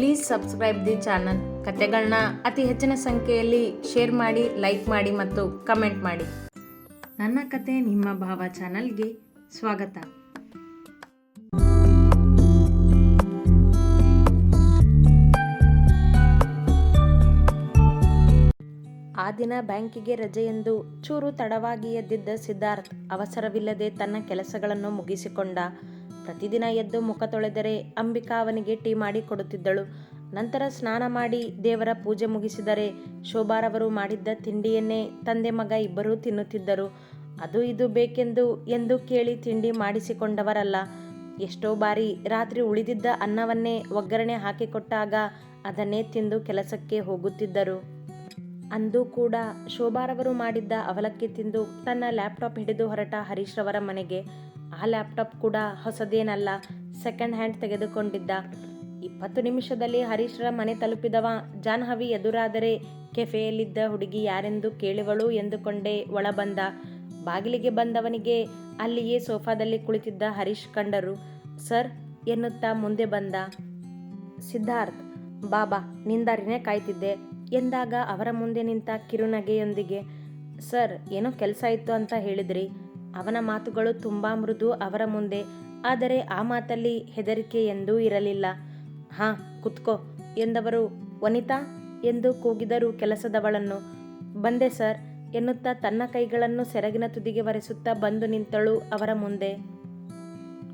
Please subscribe the channel ಕತೆಗಳನ್ನ ಅತಿ ಹೆಚ್ಚಿನ ಸಂಖ್ಯೆಯಲ್ಲಿ ಶೇರ್ ಮಾಡಿ ಲೈಕ್ ಮಾಡಿ ಮತ್ತು ಕಮೆಂಟ್ ಮಾಡಿ. ನನ್ನ ಕತೆ ನಿಮ್ಮ ಭಾವ ಚಾನಲ್ಗೆ ಸ್ವಾಗತ. ಆ ದಿನ ಬ್ಯಾಂಕಿಗೆ ರಜೆ ಎಂದು ಚೂರು ತಡವಾಗಿ ಎದ್ದಿದ್ದ ಸಿದ್ಧಾರ್ಥ್ ಅವಸರವಿಲ್ಲದೆ ತನ್ನ ಕೆಲಸಗಳನ್ನು ಮುಗಿಸಿಕೊಂಡ. ಪ್ರತಿದಿನ ಎದ್ದು ಮುಖ ತೊಳೆದರೆ ಅಂಬಿಕಾ ಅವನಿಗೆ ಟೀ ಮಾಡಿ ಕೊಡುತ್ತಿದ್ದಳು. ನಂತರ ಸ್ನಾನ ಮಾಡಿ ದೇವರ ಪೂಜೆ ಮುಗಿಸಿದರೆ ಶೋಭಾರವರು ಮಾಡಿದ್ದ ತಿಂಡಿಯನ್ನೇ ತಂದೆ ಮಗ ಇಬ್ಬರೂ ತಿನ್ನುತ್ತಿದ್ದರು. ಅದು ಇದು ಬೇಕೆಂದು ಎಂದು ಕೇಳಿ ತಿಂಡಿ ಮಾಡಿಸಿಕೊಂಡವರಲ್ಲ. ಎಷ್ಟೋ ಬಾರಿ ರಾತ್ರಿ ಉಳಿದಿದ್ದ ಅನ್ನವನ್ನೇ ಒಗ್ಗರಣೆ ಹಾಕಿಕೊಟ್ಟಾಗ ಅದನ್ನೇ ತಿಂದು ಕೆಲಸಕ್ಕೆ ಹೋಗುತ್ತಿದ್ದರು. ಅಂದು ಕೂಡ ಶೋಭಾರವರು ಮಾಡಿದ್ದ ಅವಲಕ್ಕಿ ತಿಂದು ತನ್ನ ಲ್ಯಾಪ್ಟಾಪ್ ಹಿಡಿದು ಹೊರಟ ಹರೀಶ್ರವರ ಮನೆಗೆ. ಆ ಲ್ಯಾಪ್ಟಾಪ್ ಕೂಡ ಹೊಸದೇನಲ್ಲ ಸೆಕೆಂಡ್ ಹ್ಯಾಂಡ್ ತೆಗೆದುಕೊಂಡಿದ್ದ. ಇಪ್ಪತ್ತು ನಿಮಿಷದಲ್ಲಿ ಹರೀಶ್ರ ಮನೆ ತಲುಪಿದವ. ಜಾಹ್ನವಿ ಎದುರಾದರೆ ಕೆಫೆಯಲ್ಲಿದ್ದ ಹುಡುಗಿ ಯಾರೆಂದು ಕೇಳುವಳು ಎಂದುಕೊಂಡೇ ಒಳಬಂದ. ಬಾಗಿಲಿಗೆ ಬಂದವನಿಗೆ ಅಲ್ಲಿಯೇ ಸೋಫಾದಲ್ಲಿ ಕುಳಿತಿದ್ದ ಹರೀಶ್ ಕಂಡರು. ಸರ್, ಎನ್ನುತ್ತಾ ಮುಂದೆ ಬಂದ. ಸಿದ್ಧಾರ್ಥ್, ಬಾಬಾ, ನಿಂದಾರಿನೇ ಕಾಯ್ತಿದ್ದೆ, ಎಂದಾಗ ಅವರ ಮುಂದೆ ನಿಂತ ಕಿರುನಗೆಯೊಂದಿಗೆ. ಸರ್, ಏನೋ ಕೆಲಸ ಇತ್ತು ಅಂತ ಹೇಳಿದ್ರಿ. ಅವನ ಮಾತುಗಳು ತುಂಬ ಮೃದು ಅವರ ಮುಂದೆ, ಆದರೆ ಆ ಮಾತಲ್ಲಿ ಹೆದರಿಕೆ ಎಂದೂ ಇರಲಿಲ್ಲ. ಹಾಂ, ಕುತ್ಕೋ ಎಂದವರು, ವನಿತಾ ಎಂದು ಕೂಗಿದರು ಕೆಲಸದವಳನ್ನು, ಬಂದೆ ಸರ್ ಎನ್ನುತ್ತಾ ತನ್ನ ಕೈಗಳನ್ನು ಸೆರಗಿನ ತುದಿಗೆ ಒರೆಸುತ್ತಾ ಬಂದು ನಿಂತಳು ಅವರ ಮುಂದೆ.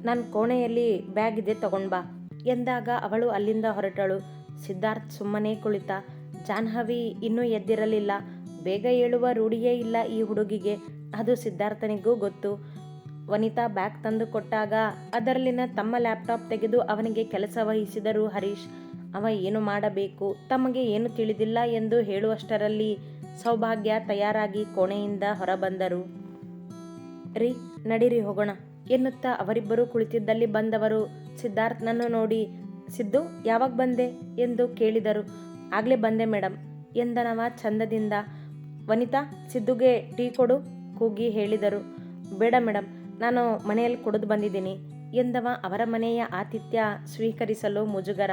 ನನ್ನ ಕೋಣೆಯಲ್ಲಿ ಬ್ಯಾಗ್ ಇದೆ ತಗೊಂಡ್ಬಾ ಎಂದಾಗ ಅವಳು ಅಲ್ಲಿಂದ ಹೊರಟಳು. ಸಿದ್ಧಾರ್ಥ್ ಸುಮ್ಮನೆ ಕುಳಿತ. ಜಾಹ್ನವಿ ಇನ್ನೂ ಎದ್ದಿರಲಿಲ್ಲ. ಬೇಗ ಏಳುವ ರೂಢಿಯೇ ಇಲ್ಲ ಈ ಹುಡುಗಿಗೆ. ಅದು ಸಿದ್ಧಾರ್ಥನಿಗೂ ಗೊತ್ತು. ವನಿತಾ ಬ್ಯಾಗ್ ತಂದು ಕೊಟ್ಟಾಗ ಅದರಲ್ಲಿನ ತಮ್ಮ ಲ್ಯಾಪ್ಟಾಪ್ ತೆಗೆದು ಅವನಿಗೆ ಕೆಲಸ ವಹಿಸಿದರು ಹರೀಶ್. ಅವ ಏನು ಮಾಡಬೇಕು? ತಮಗೆ ಏನು ತಿಳಿದಿಲ್ಲ ಎಂದು ಹೇಳುವಷ್ಟರಲ್ಲಿ ಸೌಭಾಗ್ಯ ತಯಾರಾಗಿ ಕೋಣೆಯಿಂದ ಹೊರಬಂದರು. ರೀ, ನಡೀರಿ ಹೋಗೋಣ ಎನ್ನುತ್ತಾ ಅವರಿಬ್ಬರು ಕುಳಿತಿದ್ದಲ್ಲಿ ಬಂದವರು. ಸಿದ್ಧಾರ್ಥನನ್ನು ನೋಡಿ, ಸಿದ್ದು, ಯಾವಾಗ ಬಂದೆ ಎಂದು ಕೇಳಿದರು. ಆಗಲೇ ಬಂದೆ ಮೇಡಮ್ ಎಂದನವ ಚಂದದಿಂದ. ವನಿತಾ, ಸಿದ್ದುಗೆ ಟೀ ಕೊಡು. ಕೂಗಿ ಹೇಳಿದರು, ಬೇಡ ಮೇಡಮ್ ನಾನು ಮನೆಯಲ್ಲಿ ಕುಡಿದು ಬಂದಿದ್ದೀನಿ. ಎಂದವ ಅವರ ಮನೆಯ ಆತಿಥ್ಯ ಸ್ವೀಕರಿಸಲು ಮುಜುಗರ.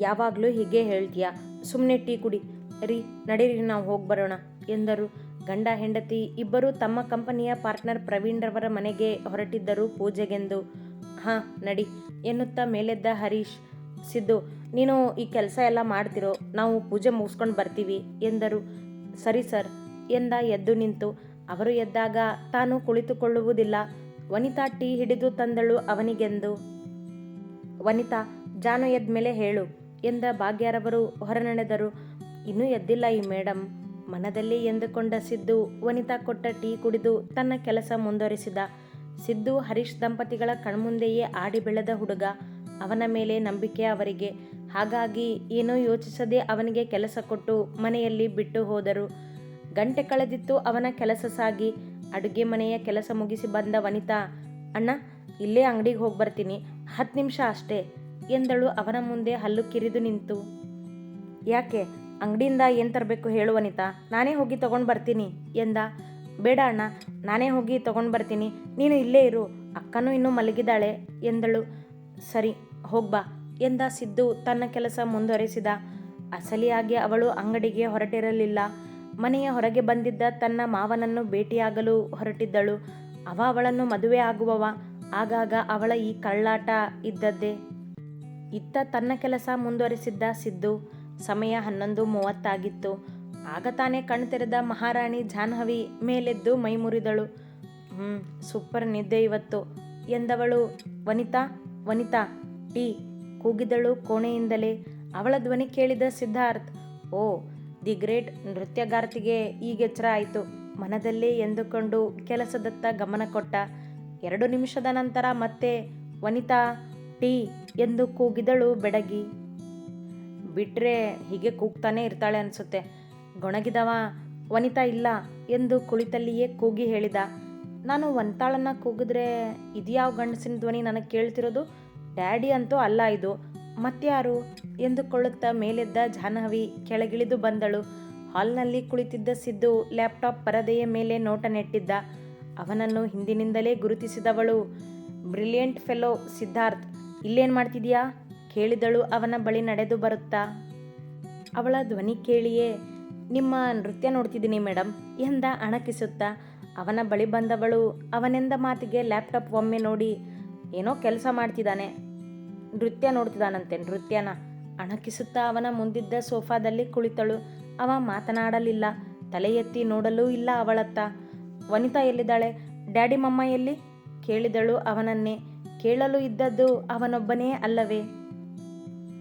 ಯಾವಾಗಲೂ ಹೀಗೆ ಹೇಳ್ತೀಯ? ಸುಮ್ಮನೆ ಟೀ ಕುಡಿ. ರೀ, ನಡೀರಿ, ನಾವು ಹೋಗಿ ಬರೋಣ, ಎಂದರು. ಗಂಡ ಹೆಂಡತಿ ಇಬ್ಬರು ತಮ್ಮ ಕಂಪನಿಯ ಪಾರ್ಟ್ನರ್ ಪ್ರವೀಣ್ರವರ ಮನೆಗೆ ಹೊರಟಿದ್ದರು ಪೂಜೆಗೆಂದು. ಹಾಂ, ನಡಿ, ಎನ್ನುತ್ತಾ ಮೇಲೆದ್ದ ಹರೀಶ್, ಸಿದ್ದು, ನೀನು ಈ ಕೆಲಸ ಎಲ್ಲ ಮಾಡ್ತಿರೋ, ನಾವು ಪೂಜೆ ಮುಗಿಸ್ಕೊಂಡು ಬರ್ತೀವಿ, ಎಂದರು. ಸರಿ ಸರ್, ಎಂದ ಎದ್ದು ನಿಂತು. ಅವರು ಎದ್ದಾಗ ತಾನು ಕುಳಿತುಕೊಳ್ಳುವುದಿಲ್ಲ. ವನಿತಾ ಟೀ ಹಿಡಿದು ತಂದಳು ಅವನಿಗೆಂದು. ವನಿತಾ, ಜಾನು ಎದ್ಮೇಲೆ ಹೇಳು ಎಂದ ಭಾಗ್ಯರವರು ಹೊರನಡೆದರು ಇನ್ನೂ ಎದ್ದಿಲ್ಲ ಈ ಮೇಡಮ್ ಮನದಲ್ಲಿ ಎಂದುಕೊಂಡ ಸಿದ್ದು ವನಿತಾ ಕೊಟ್ಟ ಟೀ ಕುಡಿದು ತನ್ನ ಕೆಲಸ ಮುಂದುವರಿಸಿದ. ಸಿದ್ದು ಹರೀಶ್ ದಂಪತಿಗಳ ಕಣ್ಮುಂದೆಯೇ ಆಡಿ ಬೆಳೆದ ಹುಡುಗ. ಅವನ ಮೇಲೆ ನಂಬಿಕೆ ಅವರಿಗೆ. ಹಾಗಾಗಿ ಏನೋ ಯೋಚಿಸದೆ ಅವನಿಗೆ ಕೆಲಸ ಕೊಟ್ಟು ಮನೆಯಲ್ಲಿ ಬಿಟ್ಟು ಹೋದರು. ಗಂಟೆ ಕಳೆದಿತ್ತು ಅವನ ಕೆಲಸ ಸಾಗಿ. ಅಡುಗೆ ಮನೆಯ ಕೆಲಸ ಮುಗಿಸಿ ಬಂದ ವನಿತಾ, ಅಣ್ಣ, ಇಲ್ಲೇ ಅಂಗಡಿಗೆ ಹೋಗಿ ಬರ್ತೀನಿ. ಹತ್ತು ನಿಮಿಷ ಅಷ್ಟೇ, ಎಂದಳು ಅವನ ಮುಂದೆ ಹಲ್ಲು ಕಿರಿದು ನಿಂತು. ಯಾಕೆ? ಅಂಗಡಿಯಿಂದ ಏನು ತರಬೇಕು ಹೇಳು ವನಿತಾ. ನಾನೇ ಹೋಗಿ ತಗೊಂಡು ಬರ್ತೀನಿ, ಎಂದ. ಬೇಡ ಅಣ್ಣ, ನಾನೇ ಹೋಗಿ ತಗೊಂಡು ಬರ್ತೀನಿ. ನೀನು ಇಲ್ಲೇ ಇರು. ಅಕ್ಕನೂ ಇನ್ನೂ ಮಲಗಿದಾಳೆ ಎಂದಳು. ಸರಿ ಹೋಗ್ಬಾ ಎಂದ ಸಿದ್ದು ತನ್ನ ಕೆಲಸ ಮುಂದುವರೆಸಿದ. ಅಸಲಿಯಾಗಿ ಅವಳು ಅಂಗಡಿಗೆ ಹೊರಟಿರಲಿಲ್ಲ. ಮನೆಯ ಹೊರಗೆ ಬಂದಿದ್ದ ತನ್ನ ಮಾವನನ್ನು ಭೇಟಿಯಾಗಲು ಹೊರಟಿದ್ದಳು. ಅವ ಅವಳನ್ನು ಮದುವೆ ಆಗುವವ. ಆಗಾಗ ಅವಳ ಈ ಕಳ್ಳಾಟ ಇದ್ದದ್ದೇ. ಇತ್ತ ತನ್ನ ಕೆಲಸ ಮುಂದುವರೆಸಿದ್ದ ಸಿದ್ದು ಸಮಯ ಹನ್ನೊಂದು ಮೂವತ್ತಾಗಿತ್ತು. ಆಗ ತಾನೇ ಕಣ್ ತೆರೆದ ಮಹಾರಾಣಿ ಜಾಹ್ನವಿ ಮೇಲೆದ್ದು ಮೈ ಮುರಿದಳು. ಸೂಪರ್ ನಿದ್ದೆ ಇವತ್ತು ಎಂದವಳು. ವನಿತಾ ವನಿತಾ, ಟೀ, ಕೂಗಿದಳು ಕೋಣೆಯಿಂದಲೇ. ಅವಳ ಧ್ವನಿ ಕೇಳಿದ ಸಿದ್ಧಾರ್ಥ್, ಓ ದಿ ಗ್ರೇಟ್ ನೃತ್ಯಗಾರ್ತಿಗೆ ಈಗ ಎಚ್ಚರ ಆಯಿತು. ಮನದಲ್ಲಿ ಎಂದುಕೊಂಡು ಕೆಲಸದತ್ತ ಗಮನ ಕೊಟ್ಟ. ಎರಡು ನಿಮಿಷದ ನಂತರ ಮತ್ತೆ, ವನಿತಾ, ಟೀ ಎಂದು ಕೂಗಿದಳು ಬೆಡಗಿ. ಬಿಟ್ರೆ ಹೀಗೆ ಕೂಗ್ತಾನೆ ಇರ್ತಾಳೆ ಅನಿಸುತ್ತೆ. ಗೊಣಗಿದವ, ವನಿತಾ ಇಲ್ಲ ಎಂದು ಕುಳಿತಲ್ಲಿಯೇ ಕೂಗಿ ಹೇಳಿದ. ನಾನು ವಂತಾಳನ್ನ ಕೂಗಿದ್ರೆ ಇದ್ಯಾವ ಗಂಡಸಿನ ಧ್ವನಿ ನನಗೆ ಕೇಳ್ತಿರೋದು? ಡ್ಯಾಡಿ ಅಂತೂ ಅಲ್ಲ ಇದು. ಮತ್ಯಾರು ಎಂದುಕೊಳ್ಳುತ್ತಾ ಮೇಲೆದ್ದ ಜಾಹ್ನವಿ ಕೆಳಗಿಳಿದು ಬಂದಳು. ಹಾಲ್ನಲ್ಲಿ ಕುಳಿತಿದ್ದ ಸಿದ್ದು ಲ್ಯಾಪ್ಟಾಪ್ ಪರದೆಯ ಮೇಲೆ ನೋಟ ನೆಟ್ಟಿದ್ದ. ಅವನನ್ನು ಹಿಂದಿನಿಂದಲೇ ಗುರುತಿಸಿದವಳು ಬ್ರಿಲಿಯಂಟ್ ಫೆಲೋ ಸಿದ್ಧಾರ್ಥ್. ಇಲ್ಲೇನು ಮಾಡ್ತಿದ್ಯಾ? ಕೇಳಿದಳು ಅವನ ಬಳಿ ನಡೆದು ಬರುತ್ತಾ. ಅವಳ ಧ್ವನಿ ಕೇಳಿಯೇ, ನಿಮ್ಮ ನೃತ್ಯ ನೋಡ್ತಿದ್ದೀನಿ ಮೇಡಮ್ ಎಂದ ಅಣಕಿಸುತ್ತಾ. ಅವನ ಬಳಿ ಬಂದವಳು ಅವನೆಂದ ಮಾತಿಗೆ ಲ್ಯಾಪ್ಟಾಪ್ ಒಮ್ಮೆ ನೋಡಿ, ಏನೋ ಕೆಲಸ ಮಾಡ್ತಿದ್ದಾನೆ. ನೃತ್ಯ ನೋಡ್ತಿದ್ದಾನಂತೆ ನೃತ್ಯನ ಅಣಕಿಸುತ್ತಾ ಅವನ ಮುಂದಿದ್ದ ಸೋಫಾದಲ್ಲಿ ಕುಳಿತಳು. ಅವ ಮಾತನಾಡಲಿಲ್ಲ. ತಲೆ ಎತ್ತಿ ನೋಡಲೂ ಇಲ್ಲ ಅವಳತ್ತ. ವನಿತಾ ಎಲ್ಲಿದ್ದಾಳೆ? ಡ್ಯಾಡಿ ಮಮ್ಮ ಎಲ್ಲಿ? ಕೇಳಿದಳು ಅವನನ್ನೇ. ಕೇಳಲು ಇದ್ದದ್ದು ಅವನೊಬ್ಬನೇ ಅಲ್ಲವೇ?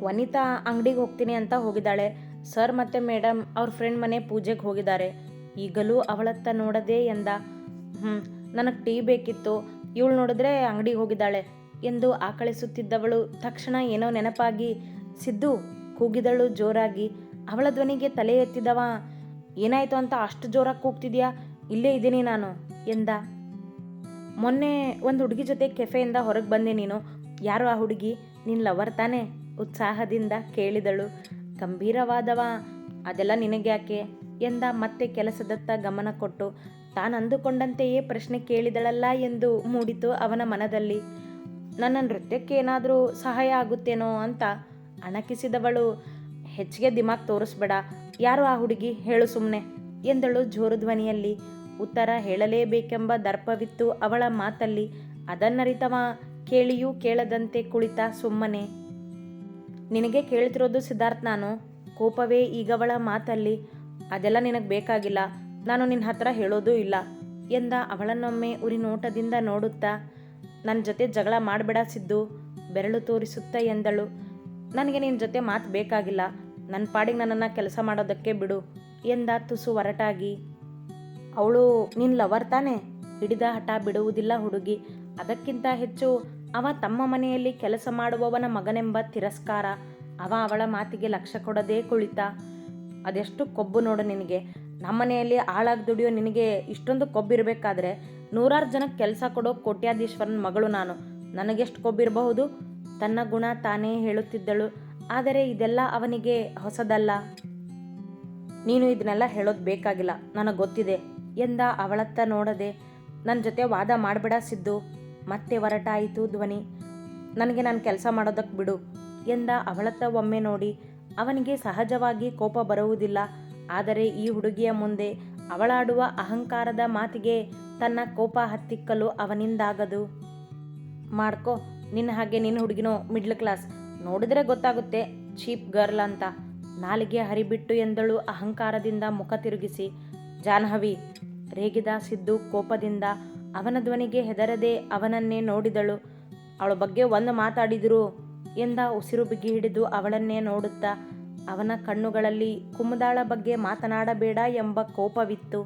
ವನಿತಾ ಅಂಗಡಿಗೆ ಹೋಗ್ತೀನಿ ಅಂತ ಹೋಗಿದ್ದಾಳೆ. ಸರ್ ಮತ್ತೆ ಮೇಡಮ್ ಅವ್ರ ಫ್ರೆಂಡ್ ಮನೆ ಪೂಜೆಗೆ ಹೋಗಿದ್ದಾರೆ. ಈಗಲೂ ಅವಳತ್ತ ನೋಡದೆ ಎಂದ. ಹ್ಞೂ ನನಗೆ ಟೀ ಬೇಕಿತ್ತು. ಇವಳು ನೋಡಿದ್ರೆ ಅಂಗಡಿಗೆ ಹೋಗಿದ್ದಾಳೆ. ಎಂದು ಆಕಳಿಸುತ್ತಿದ್ದವಳು. ತಕ್ಷಣ ಏನೋ ನೆನಪಾಗಿ ಸಿದ್ದು ಕೂಗಿದಳು ಜೋರಾಗಿ. ಅವಳ ಧ್ವನಿಗೆ ತಲೆ ಎತ್ತಿದವ. ಏನಾಯ್ತು ಅಂತ ಅಷ್ಟು ಜೋರಾಗಿ ಕೂಗ್ತಿದ್ಯಾ? ಇಲ್ಲೇ ಇದ್ದೀನಿ ನಾನು ಎಂದ. ಮೊನ್ನೆ ಒಂದು ಹುಡುಗಿ ಜೊತೆ ಕೆಫೆಯಿಂದ ಹೊರಗೆ ಬಂದೆ ನೀನು. ಯಾರು ಆ ಹುಡುಗಿ? ನಿನ್ನ ಲವರ್ ತಾನೆ? ಉತ್ಸಾಹದಿಂದ ಕೇಳಿದಳು. ಗಂಭೀರವಾದವ. ಅದೆಲ್ಲ ನಿನಗ್ಯಾಕೆ ಎಂದ ಮತ್ತೆ ಕೆಲಸದತ್ತ ಗಮನ ಕೊಟ್ಟು. ತಾನು ಅಂದುಕೊಂಡಂತೆಯೇ ಪ್ರಶ್ನೆ ಕೇಳಿದಳಲ್ಲ ಎಂದು ಮೂಡಿತು ಅವನ ಮನದಲ್ಲಿ. ನನ್ನ ನೃತ್ಯಕ್ಕೆ ಏನಾದರೂ ಸಹಾಯ ಆಗುತ್ತೇನೋ ಅಂತ ಅಣಕಿಸಿದವಳು, ಹೆಚ್ಚಿಗೆ ದಿಮಾಗ್ ತೋರಿಸ್ಬೇಡ, ಯಾರು ಆ ಹುಡುಗಿ? ಹೇಳು ಸುಮ್ಮನೆ ಎಂದಳು ಜೋರು ಧ್ವನಿಯಲ್ಲಿ. ಉತ್ತರ ಹೇಳಲೇಬೇಕೆಂಬ ದರ್ಪವಿತ್ತು ಅವಳ ಮಾತಲ್ಲಿ. ಅದನ್ನರಿತವ ಕೇಳಿಯೂ ಕೇಳದಂತೆ ಕುಳಿತ ಸುಮ್ಮನೆ. ನಿನಗೆ ಕೇಳ್ತಿರೋದು ಸಿದ್ಧಾರ್ಥ್ ನಾನು, ಕೋಪವೇ ಈಗವಳ ಮಾತಲ್ಲಿ. ಅದೆಲ್ಲ ನಿನಗೆ ಬೇಕಾಗಿಲ್ಲ, ನಾನು ನಿನ್ನ ಹತ್ರ ಹೇಳೋದೂ ಇಲ್ಲ, ಎಂದ ಅವಳನ್ನೊಮ್ಮೆ ಉರಿ ನೋಟದಿಂದ ನೋಡುತ್ತಾ ನನ್ನ ಜೊತೆ ಜಗಳ ಮಾಡಬೇಡ ಸಿದ್ದು, ಬೆರಳು ತೋರಿಸುತ್ತ ಎಂದಳು. ನನಗೆ ನಿನ್ನ ಜೊತೆ ಮಾತು ಬೇಕಾಗಿಲ್ಲ ನನ್ನ ಪಾಡಿಗೆ ನನ್ನನ್ನು ಕೆಲಸ ಮಾಡೋದಕ್ಕೆ ಬಿಡು ಎಂದ ತುಸು ಹೊರಟಾಗಿ ಅವಳು ನಿನ್ನ ಲವರ್ ತಾನೆ? ಹಿಡಿದ ಹಠ ಬಿಡುವುದಿಲ್ಲ ಹುಡುಗಿ. ಅದಕ್ಕಿಂತ ಹೆಚ್ಚು ಅವ ತಮ್ಮ ಮನೆಯಲ್ಲಿ ಕೆಲಸ ಮಾಡುವವನ ಮಗನೆಂಬ ತಿರಸ್ಕಾರ. ಅವ ಅವಳ ಮಾತಿಗೆ ಲಕ್ಷ್ಯ ಕೊಡದೇ ಕುಳಿತ. ಅದೆಷ್ಟು ಕೊಬ್ಬು ನೋಡು ನಿನಗೆ. ನಮ್ಮನೆಯಲ್ಲಿ ಹಾಳಾಗಿ ದುಡಿಯೋ ನಿನಗೆ ಇಷ್ಟೊಂದು ಕೊಬ್ಬಿರಬೇಕಾದ್ರೆ ನೂರಾರು ಜನಕ್ಕೆ ಕೆಲಸ ಕೊಡೋ ಕೋಟ್ಯಾಧೀಶ್ವರನ ಮಗಳು ನಾನು. ನನಗೆಷ್ಟು ಕೊಬ್ಬಿರಬಹುದು ತನ್ನ ಗುಣ ತಾನೇ ಹೇಳುತ್ತಿದ್ದಳು. ಆದರೆ ಇದೆಲ್ಲ ಅವನಿಗೆ ಹೊಸದಲ್ಲ. ನೀನು ಇದನ್ನೆಲ್ಲ ಹೇಳೋದು ಬೇಕಾಗಿಲ್ಲ. ನನಗೆ ಗೊತ್ತಿದೆ. ಎಂದ ಅವಳತ್ತ ನೋಡದೆ ನನ್ನ ಜೊತೆ ವಾದ ಮಾಡಬೇಡ ಸಿದ್ದು. ಮತ್ತೆ ಹೊರಟಾಯಿತು ಧ್ವನಿ. ನನಗೆ ನಾನು ಕೆಲಸ ಮಾಡೋದಕ್ಕೆ ಬಿಡು ಎಂದ ಅವಳತ್ತ ಒಮ್ಮೆ ನೋಡಿ ಅವನಿಗೆ ಸಹಜವಾಗಿ ಕೋಪ ಬರುವುದಿಲ್ಲ. ಆದರೆ ಈ ಹುಡುಗಿಯ ಮುಂದೆ ಅವಳಾಡುವ ಅಹಂಕಾರದ ಮಾತಿಗೆ ತನ್ನ ಕೋಪ ಹತ್ತಿಕ್ಕಲು ಅವನಿಂದಾಗದು. ಮಾಡ್ಕೋ, ನಿನ್ನ ಹಾಗೆ ನಿನ್ನ ಹುಡುಗಿನೋ ಮಿಡ್ಲ್ ಕ್ಲಾಸ್ ನೋಡಿದ್ರೆ ಗೊತ್ತಾಗುತ್ತೆ ಚೀಪ್ ಗರ್ಲ್ ಅಂತ. ನಾಲಿಗೆ ಹರಿಬಿಟ್ಟು ಎಂದಳು ಅಹಂಕಾರದಿಂದ ಮುಖ ತಿರುಗಿಸಿ. ಜಾಹ್ನವಿ, ರೇಗಿದ ಸಿದ್ದು ಕೋಪದಿಂದ ಅವನ ಧ್ವನಿಗೆ ಹೆದರದೆ ಅವನನ್ನೇ ನೋಡಿದಳು. ಅವಳ ಬಗ್ಗೆ ಒಂದು ಮಾತಾಡಿದ್ರು. ಎಂದ ಉಸಿರು ಬಿಗಿ ಹಿಡಿದು ಅವಳನ್ನೇ ನೋಡುತ್ತಾ ಅವನ ಕಣ್ಣುಗಳಲ್ಲಿ ಕುಮುದಾಳ ಬಗ್ಗೆ ಮಾತನಾಡಬೇಡ ಎಂಬ ಕೋಪವಿತ್ತು.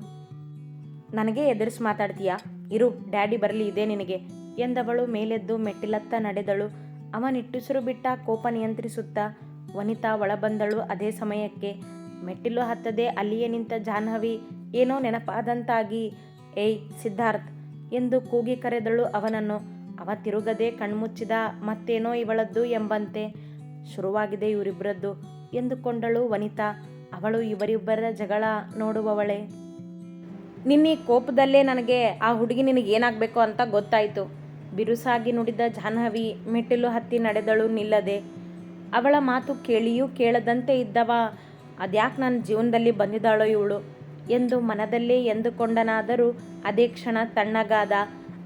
ನನಗೆ ಎದುರಿಸಿ ಮಾತಾಡ್ತೀಯಾ? ಇರು, ಡ್ಯಾಡಿ ಬರಲಿ, ಇದೆ ನಿನಗೆ ಎಂದವಳು ಮೇಲೆದ್ದು ಮೆಟ್ಟಿಲತ್ತ ನಡೆದಳು. ಅವನಿಟ್ಟುಸಿರು ಬಿಟ್ಟ ಕೋಪ ನಿಯಂತ್ರಿಸುತ್ತಾ ವನಿತಾ ಒಳಬಂದಳು ಅದೇ ಸಮಯಕ್ಕೆ. ಮೆಟ್ಟಿಲು ಹತ್ತದೆ ಅಲ್ಲಿಯೇ ನಿಂತ ಜಾಹ್ನವಿ, ಏನೋ ನೆನಪಾದಂತಾಗಿ, ಏಯ್ ಸಿದ್ಧಾರ್ಥ್, ಎಂದು ಕೂಗಿ ಕರೆದಳು ಅವನನ್ನು. ಅವ ತಿರುಗದೆ ಕಣ್ಮುಚ್ಚಿದ ಮತ್ತೇನೋ ಇವಳದ್ದು ಎಂಬಂತೆ ಶುರುವಾಗಿದೆ ಇವರಿಬ್ಬರದ್ದು ಎಂದುಕೊಂಡಳು ವನಿತಾ. ಅವಳು ಇವರಿಬ್ಬರ ಜಗಳ ನೋಡುವವಳೆ. ನಿನ್ನೆ ಕೋಪದಲ್ಲೇ ನನಗೆ ಆ ಹುಡುಗಿ ನಿನಗೇನಾಗಬೇಕು ಅಂತ ಗೊತ್ತಾಯಿತು. ಬಿರುಸಾಗಿ ನುಡಿದ ಜಾಹ್ನವಿ ಮೆಟ್ಟಿಲು ಹತ್ತಿ ನಡೆದಳು ನಿಲ್ಲದೆ. ಅವಳ ಮಾತು ಕೇಳಿಯೂ ಕೇಳದಂತೆ ಇದ್ದವ, ಅದ್ಯಾಕೆ ನನ್ನ ಜೀವನದಲ್ಲಿ ಬಂದಿದ್ದಾಳೋ ಇವಳು? ಎಂದು ಮನದಲ್ಲೇ ಎಂದುಕೊಂಡನಾದರೂ ಅದೇ ಕ್ಷಣ ತಣ್ಣಗಾದ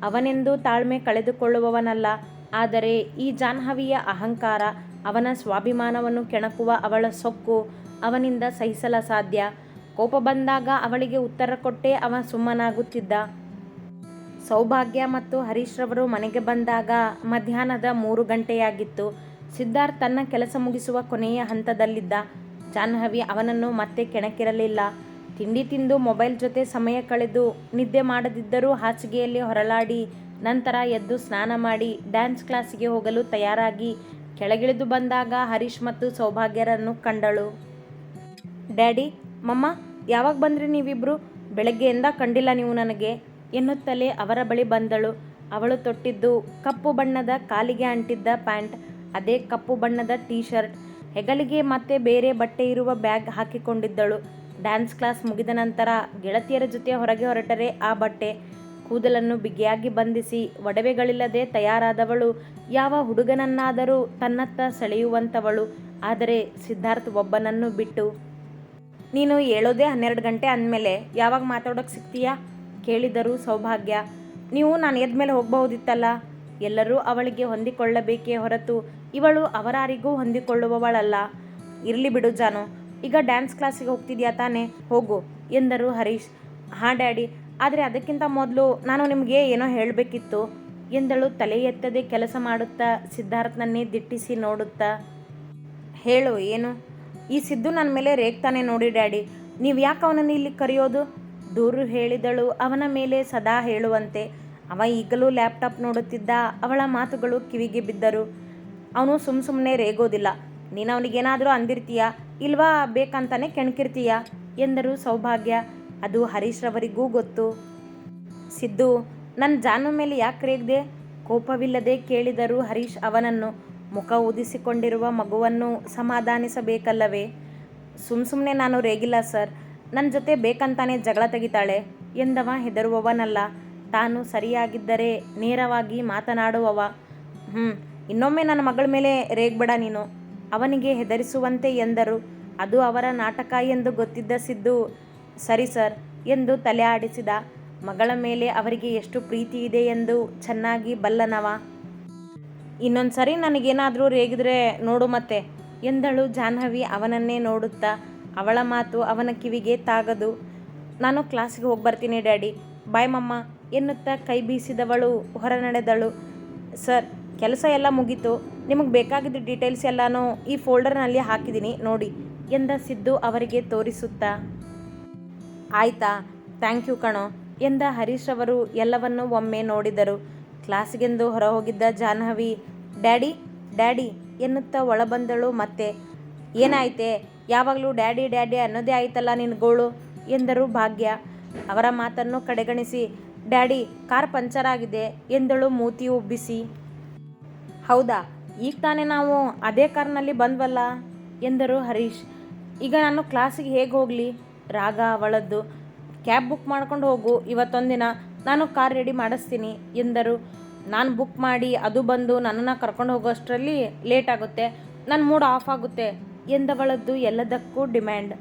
ಅವನೆಂದು ತಾಳ್ಮೆ ಕಳೆದುಕೊಳ್ಳುವವನಲ್ಲ. ಆದರೆ ಈ ಜಾಹ್ನವಿಯ ಅಹಂಕಾರ ಅವನ ಸ್ವಾಭಿಮಾನವನ್ನು ಕೆಣಕುವ ಅವಳ ಸೊಕ್ಕು ಅವನಿಂದ ಸಹಿಸಲ ಸಾಧ್ಯ. ಕೋಪ ಬಂದಾಗ ಅವಳಿಗೆ ಉತ್ತರ ಕೊಟ್ಟೇ ಅವ ಸುಮ್ಮನಾಗುತ್ತಿದ್ದ. ಸೌಭಾಗ್ಯ ಮತ್ತು ಹರೀಶ್ರವರು ಮನೆಗೆ ಬಂದಾಗ ಮಧ್ಯಾಹ್ನದ ಮೂರು ಗಂಟೆಯಾಗಿತ್ತು. ಸಿದ್ಧಾರ್ಥ್ ತನ್ನ ಕೆಲಸ ಮುಗಿಸುವ ಕೊನೆಯ ಹಂತದಲ್ಲಿದ್ದ. ಜಾಹ್ನವಿ ಅವನನ್ನು ಮತ್ತೆ ಕೆಣಕಿರಲಿಲ್ಲ. ತಿಂಡಿ ತಿಂದು ಮೊಬೈಲ್ ಜೊತೆ ಸಮಯ ಕಳೆದು ನಿದ್ದೆ ಮಾಡದಿದ್ದರೂ ಹಾಸಿಗೆಯಲ್ಲಿ ಹೊರಳಾಡಿ ನಂತರ ಎದ್ದು ಸ್ನಾನ ಮಾಡಿ ಡ್ಯಾನ್ಸ್ ಕ್ಲಾಸಿಗೆ ಹೋಗಲು ತಯಾರಾಗಿ ಕೆಳಗಿಳಿದು ಬಂದಾಗ ಹರೀಶ್ ಮತ್ತು ಸೌಭಾಗ್ಯರನ್ನು ಕಂಡಳು. ಡ್ಯಾಡಿ, ಮಮ್ಮ, ಯಾವಾಗ ಬಂದ್ರಿ ನೀವಿಬ್ರು? ಬೆಳಗ್ಗೆಯಿಂದ ಕಂಡಿಲ್ಲ ನೀವು ನನಗೆ, ಎನ್ನುತ್ತಲೇ ಅವರ ಬಳಿ ಬಂದಳು. ಅವಳು ತೊಟ್ಟಿದ್ದು ಕಪ್ಪು ಬಣ್ಣದ ಕಾಲಿಗೆ ಅಂಟಿದ್ದ ಪ್ಯಾಂಟ್, ಅದೇ ಕಪ್ಪು ಬಣ್ಣದ ಟೀ ಶರ್ಟ್, ಹೆಗಲಿಗೆ ಮತ್ತೆ ಬೇರೆ ಬಟ್ಟೆ ಇರುವ ಬ್ಯಾಗ್ ಹಾಕಿಕೊಂಡಿದ್ದಳು. ಡ್ಯಾನ್ಸ್ ಕ್ಲಾಸ್ ಮುಗಿದ ನಂತರ ಗೆಳತಿಯರ ಜೊತೆ ಹೊರಗೆ ಹೊರಟರೆ ಆ ಬಟ್ಟೆ. ಕೂದಲನ್ನು ಬಿಗಿಯಾಗಿ ಬಂಧಿಸಿ ಒಡವೆಗಳಿಲ್ಲದೆ ತಯಾರಾದವಳು. ಯಾವ ಹುಡುಗನನ್ನಾದರೂ ತನ್ನತ್ತ ಸೆಳೆಯುವಂಥವಳು ಆದರೆ ಸಿದ್ಧಾರ್ಥ್ ಒಬ್ಬನನ್ನು ಬಿಟ್ಟು. ನೀನು ಹೇಳೋದೇ ಹನ್ನೆರಡು ಗಂಟೆ ಅಂದಮೇಲೆ ಯಾವಾಗ ಮಾತಾಡೋಕೆ ಸಿಗ್ತೀಯಾ? ಕೇಳಿದರು ಸೌಭಾಗ್ಯ. ನೀವು ನಾನು ಎದ್ಮೇಲೆ ಹೋಗಬಹುದಿತ್ತಲ್ಲ? ಎಲ್ಲರೂ ಅವಳಿಗೆ ಹೊಂದಿಕೊಳ್ಳಬೇಕೇ ಹೊರತು ಇವಳು ಅವರಾರಿಗೂ ಹೊಂದಿಕೊಳ್ಳುವವಳಲ್ಲ. ಇರಲಿ ಬಿಡು ಜಾನು. ಈಗ ಡ್ಯಾನ್ಸ್ ಕ್ಲಾಸಿಗೆ ಹೋಗ್ತಿದ್ಯಾ ತಾನೇ? ಹೋಗು, ಎಂದರು ಹರೀಶ್. ಹಾಂ, ಡ್ಯಾಡಿ. ಆದರೆ ಅದಕ್ಕಿಂತ ಮೊದಲು ನಾನು ನಿಮಗೆ ಏನೋ ಹೇಳಬೇಕಿತ್ತು. ಎಂದಳು ತಲೆ ಎತ್ತದೆ ಕೆಲಸ ಮಾಡುತ್ತಾ, ಸಿದ್ಧಾರ್ಥನನ್ನೇ ದಿಟ್ಟಿಸಿ ನೋಡುತ್ತಾ. ಹೇಳು, ಏನು? ಈ ಸಿದ್ದು ನನ್ನ ಮೇಲೆ ರೇಗ್ತಾನೆ ನೋಡಿ, ಡ್ಯಾಡಿ. ನೀವು ಯಾಕೆ ಅವನನ್ನು ಇಲ್ಲಿ ಕರೆಯೋದು? ದೂರು ಹೇಳಿದಳು, ಅವನ ಮೇಲೆ ಸದಾ ಹೇಳುವಂತೆ. ಅವ ಈಗಲೂ ಲ್ಯಾಪ್ಟಾಪ್ ನೋಡುತ್ತಿದ್ದ, ಅವಳ ಮಾತುಗಳು ಕಿವಿಗೆ ಬಿದ್ದರು. ಅವನು ಸುಮ್ಮ ಸುಮ್ಮನೆ ರೇಗೋದಿಲ್ಲ. ನೀನು ಅವನಿಗೇನಾದರೂ ಅಂದಿರ್ತೀಯ? ಇಲ್ವಾ ಬೇಕಂತಾನೆ ಕೆಣಕಿರ್ತೀಯ? ಎಂದರು ಸೌಭಾಗ್ಯ. ಅದು ಹರೀಶ್ರವರಿಗೂ ಗೊತ್ತು. ಸಿದ್ದು ನನ್ನ ಜಾನು ಮೇಲೆ ಯಾಕೆ ರೇಗ್ದೆ? ಕೋಪವಿಲ್ಲದೆ ಕೇಳಿದರು ಹರೀಶ್ ಅವನನ್ನು. ಮುಖ ಊದಿಸಿಕೊಂಡಿರುವ ಮಗುವನ್ನು ಸಮಾಧಾನಿಸಬೇಕಲ್ಲವೇ? ಸುಮ್ ಸುಮ್ಮನೆ ನಾನು ರೇಗಿಲ್ಲ ಸರ್. ನನ್ನ ಜೊತೆ ಬೇಕಂತಾನೆ ಜಗಳ ತೆಗಿತಾಳೆ ಎಂದವ ಹೆದರುವವನಲ್ಲ. ತಾನು ಸರಿಯಾಗಿದ್ದರೆ ನೇರವಾಗಿ ಮಾತನಾಡುವವ. ಹ್ಞೂ ಇನ್ನೊಮ್ಮೆ ನನ್ನ ಮಗಳ ಮೇಲೆ ರೇಗ್ಬೇಡ ನೀನು. ಅವನಿಗೆ ಹೆದರಿಸುವಂತೆ ಎಂದರು. ಅದು ಅವರ ನಾಟಕ ಎಂದು ಗೊತ್ತಿದ್ದ ಸಿದ್ದು, ಸರಿ ಸರ್ ಎಂದು ತಲೆ ಆಡಿಸಿದ. ಮಗಳ ಮೇಲೆ ಅವರಿಗೆ ಎಷ್ಟು ಪ್ರೀತಿ ಇದೆ ಎಂದು ಚೆನ್ನಾಗಿ ಬಲ್ಲನವ. ಇನ್ನೊಂದು ಸರಿ ನನಗೇನಾದರೂ ರೇಗಿದ್ರೆ ನೋಡು ಮತ್ತೆ ಎಂದಳು ಜಾಹ್ನವಿ ಅವನನ್ನೇ ನೋಡುತ್ತಾ. ಅವಳ ಮಾತು ಅವನ ಕಿವಿಗೆ ತಾಗದು. ನಾನು ಕ್ಲಾಸಿಗೆ ಹೋಗಿ ಬರ್ತೀನಿ ಡ್ಯಾಡಿ. ಬಾಯ್ ಮಮ್ಮ ಎನ್ನುತ್ತಾ ಕೈ ಬೀಸಿದವಳು ಹೊರ ನಡೆದಳು ಸರ್, ಕೆಲಸ ಎಲ್ಲ ಮುಗೀತು. ನಿಮಗೆ ಬೇಕಾಗಿದ್ದ ಡೀಟೇಲ್ಸ್ ಎಲ್ಲನೂ ಈ ಫೋಲ್ಡರ್ನಲ್ಲಿ ಹಾಕಿದ್ದೀನಿ ನೋಡಿ. ಎಂದ ಸಿದ್ದು ಅವರಿಗೆ ತೋರಿಸುತ್ತಾ? ಆಯ್ತಾ? ಥ್ಯಾಂಕ್ ಯು ಕಣೋ. ಎಂದ ಹರೀಶ್ ಅವರು ಎಲ್ಲವನ್ನೂ ಒಮ್ಮೆ ನೋಡಿದರು. ಕ್ಲಾಸಿಗೆಂದು ಹೊರಹೋಗಿದ್ದ ಜಾಹ್ನವಿ, ಡ್ಯಾಡಿ ಡ್ಯಾಡಿ, ಎನ್ನುತ್ತಾ ಒಳಬಂದಳು ಮತ್ತೆ, ಏನಾಯ್ತೆ? ಯಾವಾಗಲೂ ಡ್ಯಾಡಿ ಡ್ಯಾಡಿ ಅನ್ನೋದೇ ಆಯ್ತಲ್ಲ ನಿನ್ನ ಗೋಳು? ಎಂದರು ಭಾಗ್ಯ. ಅವರ ಮಾತನ್ನು ಕಡೆಗಣಿಸಿ, ಡ್ಯಾಡಿ, ಕಾರ್ ಪಂಚರ್ ಆಗಿದೆ, ಎಂದಳು ಮೂತಿ ಉಬ್ಬಿಸಿ. ಹೌದಾ? ಈಗ ತಾನೇ ನಾವು ಅದೇ ಕಾರ್ನಲ್ಲಿ ಬಂದ್ವಲ್ಲ? ಎಂದರು ಹರೀಶ್. ಈಗ ನಾನು ಕ್ಲಾಸಿಗೆ ಹೇಗೆ ಹೋಗಲಿ? ರಾಗ, ಅವಳದ್ದು. ಕ್ಯಾಬ್ ಬುಕ್ ಮಾಡ್ಕೊಂಡು ಹೋಗು, ಇವತ್ತೊಂದಿನ. ನಾನು ಕಾರ್ ರೆಡಿ ಮಾಡಿಸ್ತೀನಿ, ಎಂದರು. ನಾನು ಬುಕ್ ಮಾಡಿ, ಅದು ಬಂದು ನನ್ನನ್ನು ಕರ್ಕೊಂಡು ಹೋಗೋಷ್ಟರಲ್ಲಿ ಲೇಟ್ ಆಗುತ್ತೆ. ನನ್ನ ಮೂಡ್ ಆಫ್ ಆಗುತ್ತೆ, ಎಂದವಳದ್ದು ಎಲ್ಲದಕ್ಕೂ ಡಿಮ್ಯಾಂಡ್.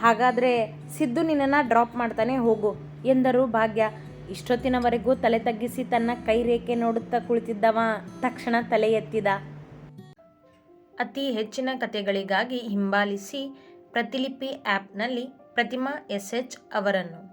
ಹಾಗಾದರೆ ಸಿದ್ದು ನಿನ್ನನ್ನು ಡ್ರಾಪ್ ಮಾಡ್ತಾನೆ ಹೋಗು, ಎಂದರು ಭಾಗ್ಯ. ಇಷ್ಟೊತ್ತಿನವರೆಗೂ ತಲೆ ತಗ್ಗಿಸಿ ತನ್ನ ಕೈ ರೇಖೆ ನೋಡುತ್ತಾ ಕುಳಿತಿದ್ದವ, ತಕ್ಷಣ ತಲೆ ಎತ್ತಿದ. ಅತಿ ಹೆಚ್ಚಿನ ಕಥೆಗಳಿಗಾಗಿ ಹಿಂಬಾಲಿಸಿ ಪ್ರತಿಲಿಪಿ ಆ್ಯಪ್ನಲ್ಲಿ ಪ್ರತಿಮಾ ಎಸ್ ಎಚ್ ಅವರನ್ನು.